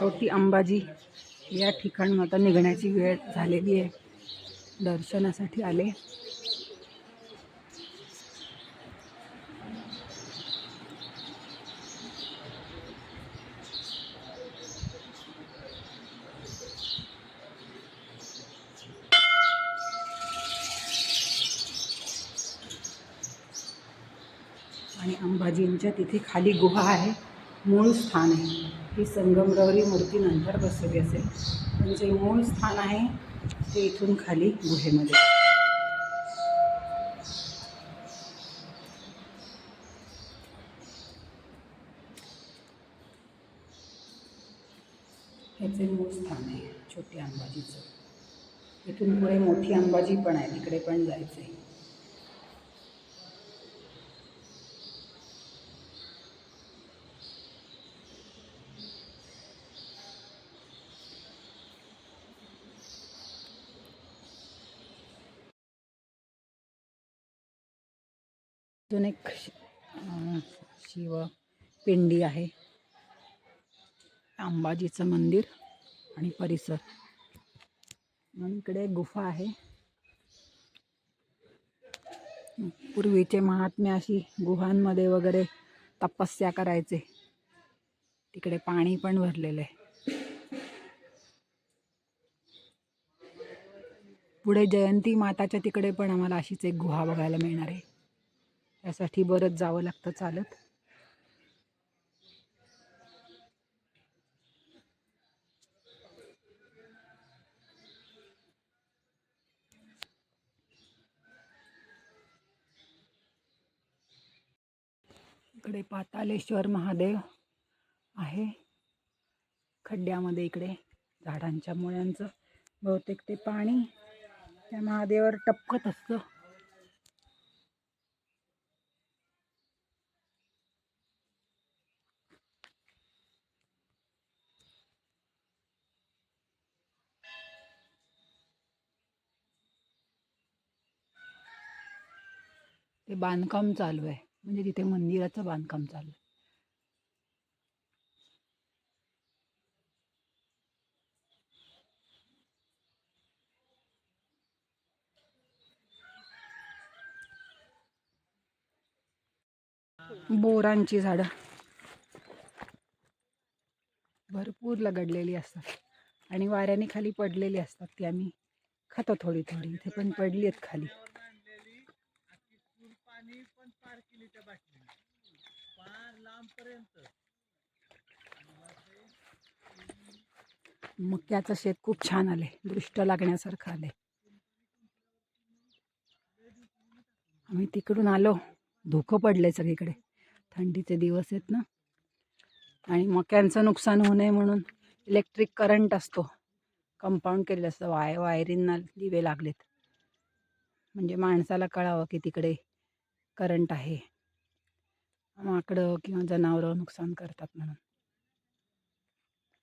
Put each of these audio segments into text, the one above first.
छोटी अंबाजी या ठिकाणून आता निघण्याची वेळ झालेली आहे. दर्शनासाठी आले. आणि अंबाजींच्या तिथे खाली गुहा आहे. मूळ स्थान आहे. ही संगमरवरी मूर्ती नंतर बसवली असेल. पण जे मूळ स्थान आहे ते इथून खाली गुहेमध्ये. ह्याचे मूळ स्थान आहे छोटी अंबाजीचं. इथून पुढे मोठी अंबाजी पण आहे तिकडे पण जायचं आहे अजून एक शिव पिंडी आहे. अंबाजीचं मंदिर आणि परिसर. आणि इकडे एक गुफा आहे. पूर्वीचे महात्मे अशी गुहांमध्ये वगैरे तपस्या करायचे. तिकडे पाणी पण भरलेलं आहे. पुढे जयंती माताच्या तिकडे पण आम्हाला अशीच एक गुहा बघायला मिळणार आहे. त्यासाठी बरंच जावं लागतं चालत. इकडे पातालेश्वर महादेव आहे. खड्ड्यामध्ये इकडे झाडांच्या मुळ्यांचं बहुतेक ते पाणी त्या महादेवावर टपकत असतं. बांधकाम चालू आहे. म्हणजे तिथे मंदिराचं बांधकाम चालू आहे. बोरांची झाडं. भरपूर लगडलेली असतात. आणि वाऱ्याने खाली पडलेली असतात ती आम्ही खातो थोडी थोडी. इथे पण पडली आहेत खाली. मक्याचं शेत खूप छान आले दृष्ट लागण्यासारखं आले आम्ही तिकडून आलो. धुकं पडले सगळीकडे. थंडीचे दिवस आहेत ना. आणि मक्यांचं नुकसान होऊ नये म्हणून इलेक्ट्रिक करंट असतो. कंपाऊंड केलेलं असतं. वाय वायरींना दिवे लागलेत. म्हणजे माणसाला कळावं की तिकडे करंट आहे. माकडं किंवा जनावरं नुकसान करतात म्हणून.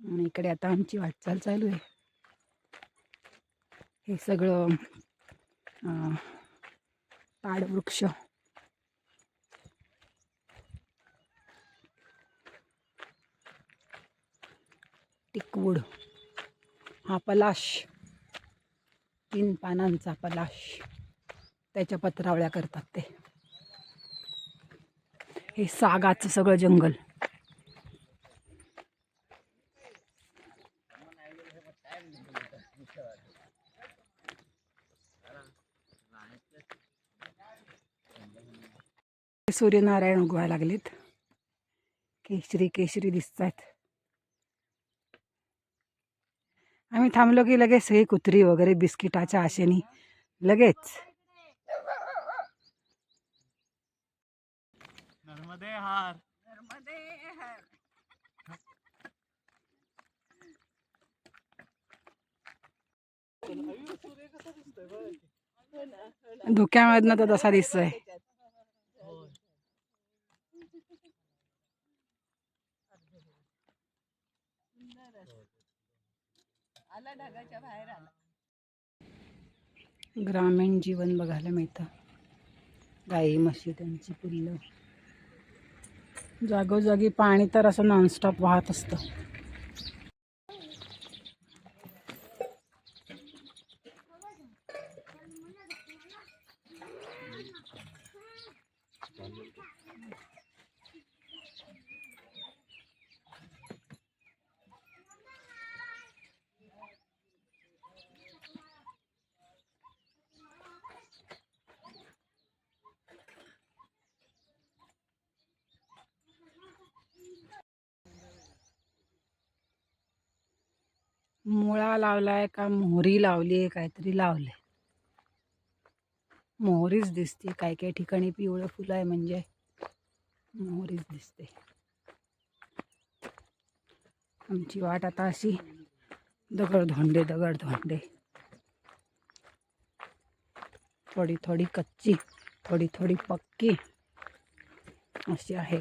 आणि इकडे आता आमची वाटचाल चालू आहे. हे सगळं पाडवृक्ष. टिकवूड. हा पलाश. तीन पानांचा पलाश. त्याच्या पत्रावळ्या करतात ते. हे सागाचं सगळं जंगल. सूर्यनारायण उगवायला लागलेत. केशरी केशरी दिसत आहेत आम्ही थांबलो की लगेच हे कुत्री वगैरे बिस्किटाच्या आशेनी लगेच नर्मदे हार. धुक्यामधनं तर तसा दिसतोय. आला ढगाच्या बाहेर आला. ग्रामीण जीवन बघायला मिळतं. गाई म्हशी त्यांची पिल्लं. जागोजागी पाणी तर असं नॉनस्टॉप वाहत असतं. मुळा लावलाय का मोहरी लावली आहे काहीतरी लावले मोहरीच दिसते काही काही ठिकाणी पिवळं फुलं आहे म्हणजे. मोहरीच दिसते. आमची वाट आता अशी दगड धोंडे दगड धोंडे थोडी थोडी कच्ची थोडी थोडी पक्की अशी आहे.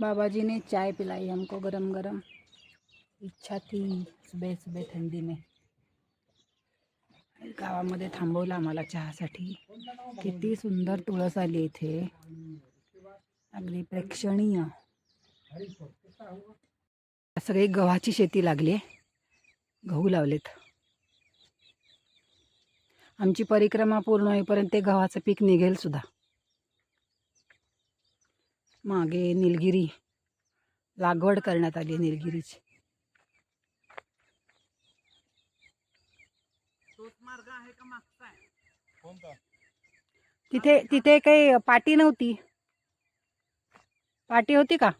बाबाजी ने चाय पिलाई हमको गरम गरम इच्छा थी सुबह सुबह थंडी में। गावामध्ये थांबवलं आम्हाला चहासाठी. किती सुंदर तुळस आली इथे. अगदी प्रेक्षणीय. सगळी गव्हाची शेती लागली. आहे गहू लावलेत. आमची परिक्रमा पूर्ण होईपर्यंत ते गव्हाचं पीक निघेल सुद्धा. मागे निलगिरी. लागवड करण्यात आली आहे निलगिरीची. तिथे तिथे काही पाटी नव्हती. पाटी होती का?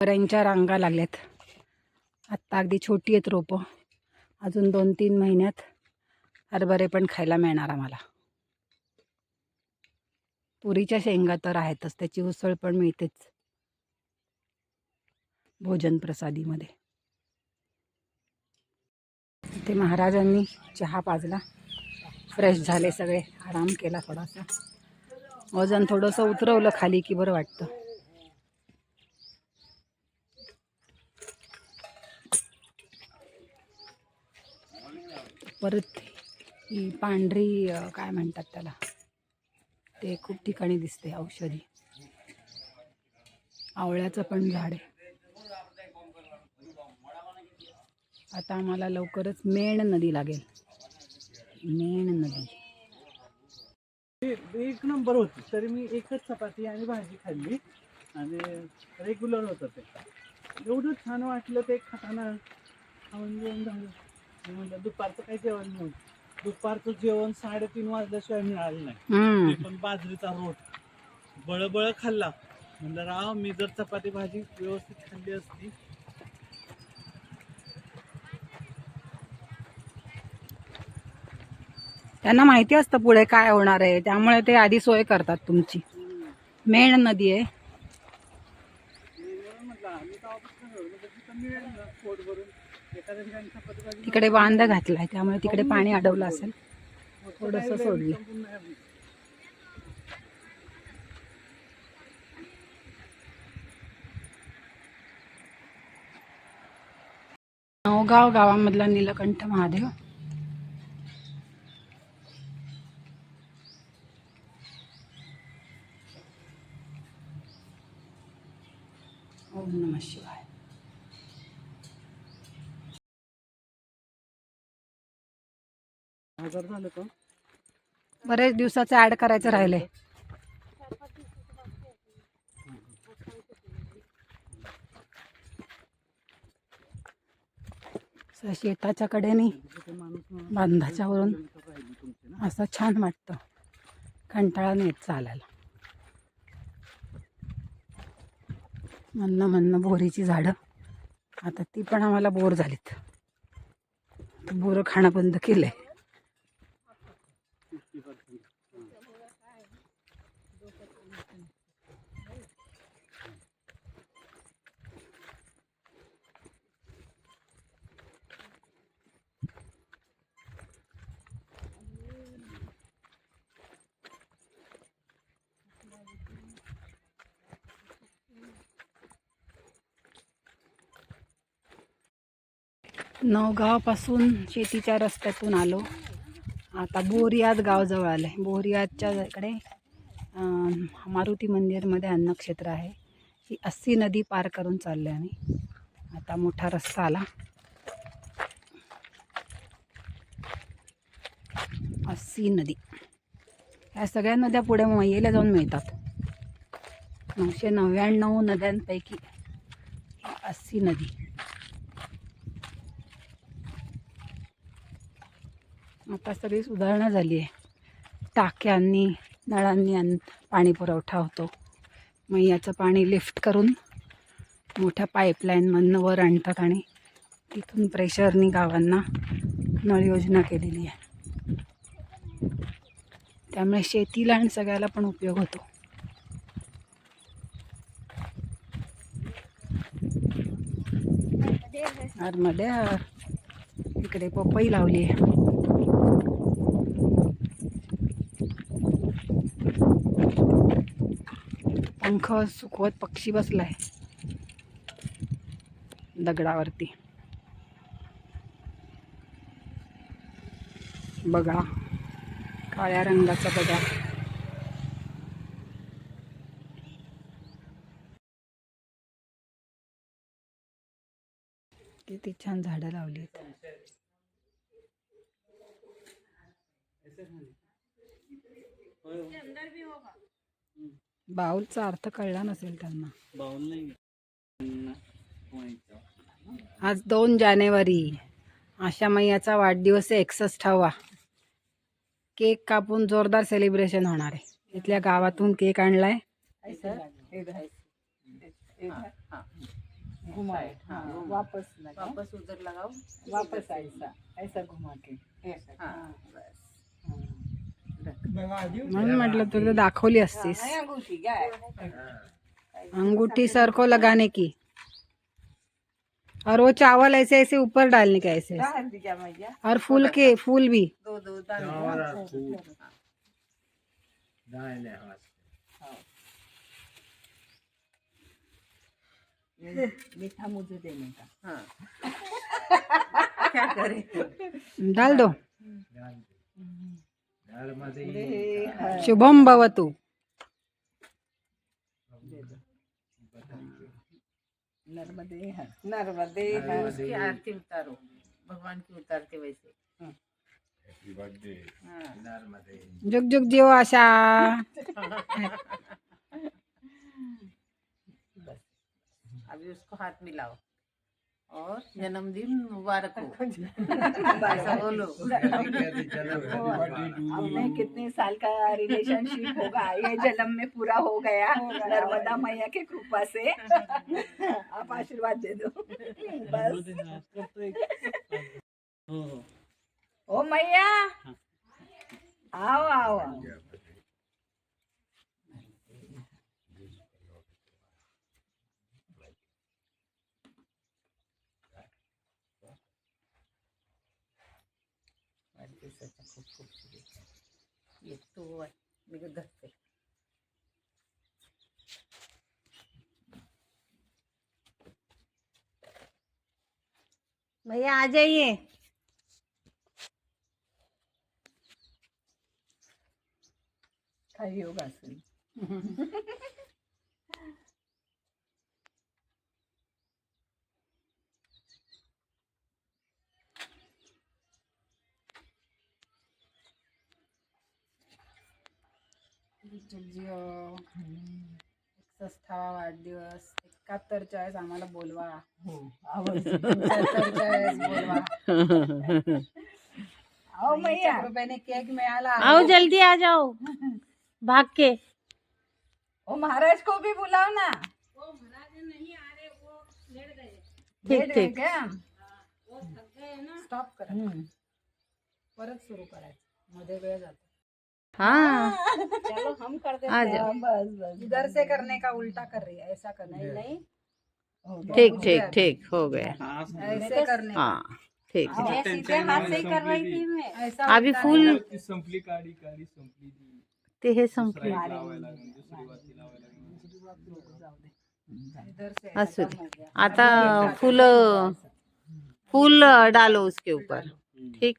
हरभऱ्यांच्या रांगा लागल्यात. आत्ता अगदी छोटी आहेत रोपं. अजून दोन तीन महिन्यात हरभरे पण खायला मिळणार आम्हाला. पुरीच्या शेंगा तर आहेतच त्याची उसळ पण मिळतेच. भोजन प्रसादीमध्ये. ते महाराजांनी चहा पाजला. फ्रेश झाले सगळे. आराम केला थोडासा. वजन थोडंसं उतरवलं खाली की बरं वाटतं. परत ही पांढरी काय म्हणतात त्याला? ते खूप ठिकाणी दिसते औषधी. आवळ्याचं पण झाड आहे. आता आम्हाला लवकरच मेण नदी लागेल. मेण नदी. एक नंबर होती तरी मी एकच चपाती आणि भाजी खाल्ली. आणि रेग्युलर होतं ते. एवढं छान वाटलं ते खाताना. खाऊन जेवण झालं म्हणलं दुपारचं काही जेवण नव्हतं. दुपारचं जेवण साडेतीन वाजल्याशिवाय मिळालं नाही. ते पण बाजरीचा रोट. बळबळ खाल्ला. म्हणलं राव मी जर चपाती भाजी व्यवस्थित खाल्ली असती. त्यांना माहिती असतं पुढे काय होणार आहे. त्यामुळे ते आधी सोय करतात तुमची. मेण नदी आहे. तिकडे बांध घातलाय त्यामुळे तिकडे पाणी अडवलं असेल. थोडंसं सोडलं. नवगाव गावामधला नीलकंठ महादेव. ओम नम शिवाय हजार झालं का बरेच दिवसाचं ऍड करायचं राहिले. असं शेताच्या कडेने बांधाच्या वरून असं छान वाटतं. कंटाळा नाही चालायला. म्हणणं म्हणणं बोरीची झाडं. आता ती पण आम्हाला बोर झालीत. बोरं खाणं बंद केलंय. नवगावपासून शेतीच्या रस्त्यातून आलो. आता बोरियाद गावजवळ आलं आहे बोरियादच्या इकडे मारुती मंदिरमध्ये अन्नक्षेत्र आहे. ही अस्सी नदी पार करून चाललो आहे आम्ही. आता मोठा रस्ता आला. अस्सी नदी. ह्या सगळ्या नद्या पुढे मैयेला जाऊन मिळतात. नऊशे नव्याण्णव नद्यांपैकी अस्सी नदी. आता सगळी सुधारणा झाली आहे. टाक्यांनी नळांनी आण पाणी पुरवठा होतो. मग याचं पाणी लिफ्ट करून मोठ्या पाईपलाईनमधनं वर आणतात आणि तिथून प्रेशरनी गावांना नळ योजना केलेली आहे. त्यामुळे शेतीला आणि सगळ्याला पण उपयोग होतो. नर्मदे इकडे पपई लावली आहे. पंख सुकवत पक्षी बसलाय. दगडावरती. बघा काळ्या रंगाचा बघा. किती छान झाडं लावली आहेत. बाऊलचा अर्थ कळला नसेल त्यांना. नाही. आज दोन जानेवारी. आशा मैयाचा वाढदिवस आहे एकसष्टावा केक कापून जोरदार सेलिब्रेशन होणार आहे. इथल्या गावातून केक आणलाय. हाँ हाँ वापस लगा. वापस उधर लगाओ वापस ऐसा ऐसा घुमा के हाँ बस. म्हणून म्हटलं तुला दाखवली असतीस. अंगूठी सर को लगाने की. और वो चावल ऐसे ऐसे ऊपर डालने का ऐसे और फूल के फूल भी. दो दो मीठा मुझे देने का हाँ। क्या करें डाल दो। शुभम भवतु। नर्मदे हर नर्मदे हर उसकी आरती उतारो। भगवान की उतारते वैसे। हाँ। जुग जुग जिओ आशा। अभी उसको हाथ मिलाओ। और जन्मदिन मुबारक हो। ऐसा बोलो। हमने कितने साल का रिलेशनशिप होगा? ये जन्म में पूरा हो गया। नर्मदा मैया के कृपा से। आप आशीर्वाद दे दो। बस. हो हो ओ मैया! आओ आओ खूप खूप शुभेच्छा येतो मी धरते भैया आ जाइए। काही योगासन जिओ एकसष्टावा वाढदिवस एकाहत्तरच्या वेळेस आम्हाला बोलवा. हो. आवाज पंच्याहत्तरच्या वेळेस बोलवा. आओ मैया एक रुपयाने केक मिळाला. आओ जल्दी आ जाओ. भाग के. ओ महाराज को भी बुलाओ ना. ठीक लेट गए ठीक. क्या? स्टॉप करा. हम्म. परत सुरू करायचं. मध्ये वेळ जातो. हाँ चलो हम कर देते हैं बस बस इधर से करने का उल्टा कर रही है ऐसा करना है नहीं ठीक ठीक ठीक हो गया ऐसे करने हाँ ठीक है हाथ से ही कर रही थी मैं ऐसा अभी फूल संपली काडी काडी संपली ते हे संपले असू दे आता फूल फूल डालो उसके ऊपर ठीक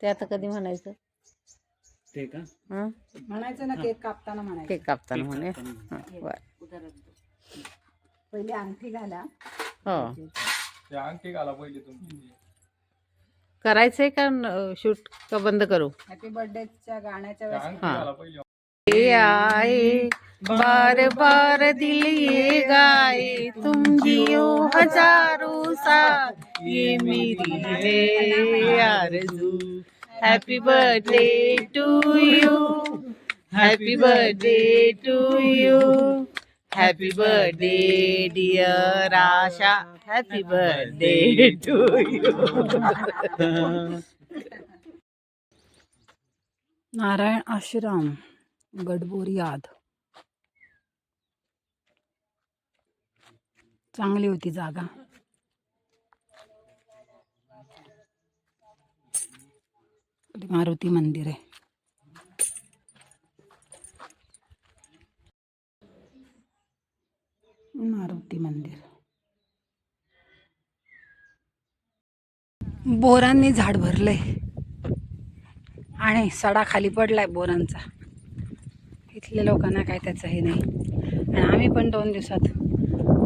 ते आता कधी म्हणायचं ते का हं? म्हणायचं ना केक कापताना म्हणायचं केक कापताना म्हणे. हं, बरं. पहिले अंगठी घाला हो ते अंगठी घाला पहिले तुमची. करायचंय का शूट का बंद करू हॅपी बर्थडेच्या गाण्याच्या ते वेळेस अंगठी हा. घाला पहिले ये आए बार बार दिल ये गाए तुम जियो हजारों साल ये मेरी है आरज़ू happy birthday to you happy birthday to you happy birthday dear Asha happy birthday to you Narayan Ashram, Gadbori याद. चांगली होती जागा. मारुती मंदिर आहे. मारुती मंदिर. बोरांनी झाड भरलंय आणि सडा खाली पडलाय बोरांचा. इथल्या लोकांना काय त्याचं हे नाही. आणि आम्ही पण दोन दिवसात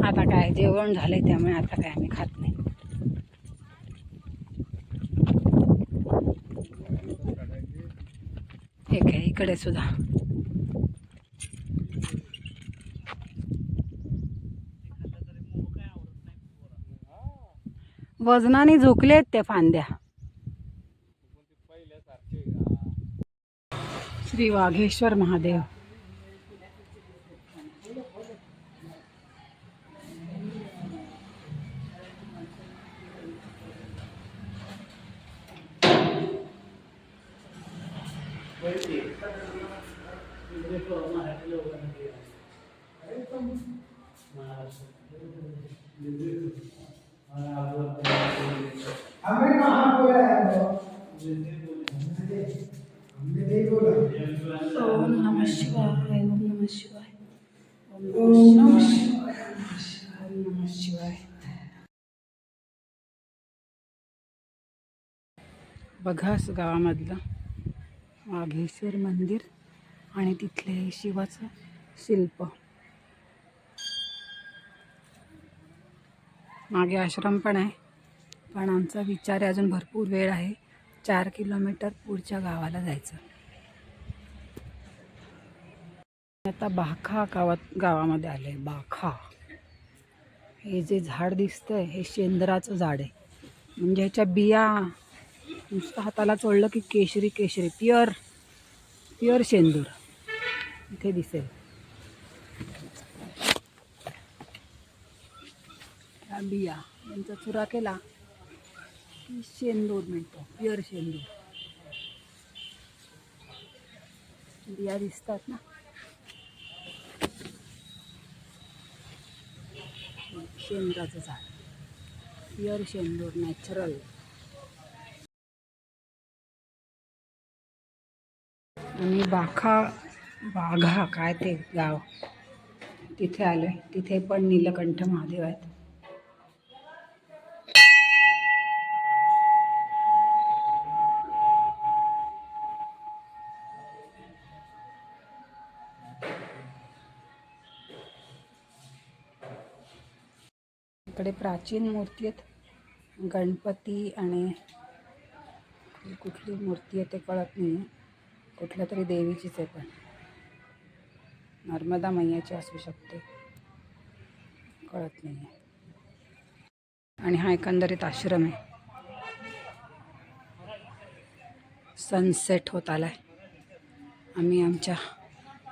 आता काय जेवण झालंय त्यामुळे आता काय आम्ही खात नाही ठीक आहे इकडे सुद्धा. वजनाने झोकले आहेत त्या फांद्या. श्री वाघेश्वर महादेव. ओम नमः शिवाय ओम नमः शिवाय. ओम नमः शिवाय ओम नमः शिवाय. बघास गावामधलं वाघेश्वर मंदिर आणि तिथले शिवाचं शिल्प. मागे आश्रम पण आहे. पण आमचा विचार आहे अजून भरपूर वेळ आहे. चार किलोमीटर पुढच्या गावाला जायचं. आता बाखा गावात गावामध्ये आले बाखा. हे जे झाड दिसतंय हे शेंदराचं झाड आहे. म्हणजे ह्याच्या बिया नुसतं हाताला चोळलं की केशरी केशरी. प्युअर प्युअर शेंदूर. इथे दिसेल. बिया. यांचा चुरा केला. की शेंदूर मिळतो प्युअर शेंदूर. बिया दिसतात ना. शेंद्राचं झाड. प्युअर शेंदूर नॅचरल आणि बाखा बाघा काय ते गाव. तिथे आलो आहे तिथे पण नीलकंठ महादेव आहेत. इकडे प्राचीन मूर्ती आहेत. गणपती आणि कुठली मूर्ती आहे ते कळत नाही आहे कुठल्या तरी देवीचीच आहे पण. नर्मदा मैयाची असू शकते. कळत नाही आहे आणि हा एकंदरीत आश्रम आहे. सनसेट होत आलाय. आम्ही आमच्या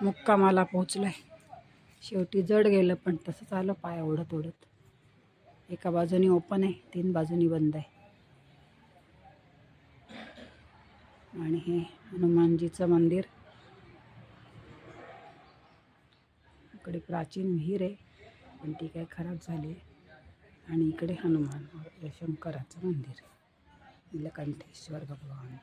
मुक्कामाला पोहोचलो आहे शेवटी जड गेलं पण तसंच आलं पाय ओढत ओढत. एका बाजूनी ओपन आहे तीन बाजूनी बंद आहे. आणि हे हनुमानजीचं मंदिर. इकडे प्राचीन विहीर आहे पण ती काय खराब झाली आहे. आणि इकडे हनुमान शंकराचं मंदिर. नीलकंठेश्वर भगवान.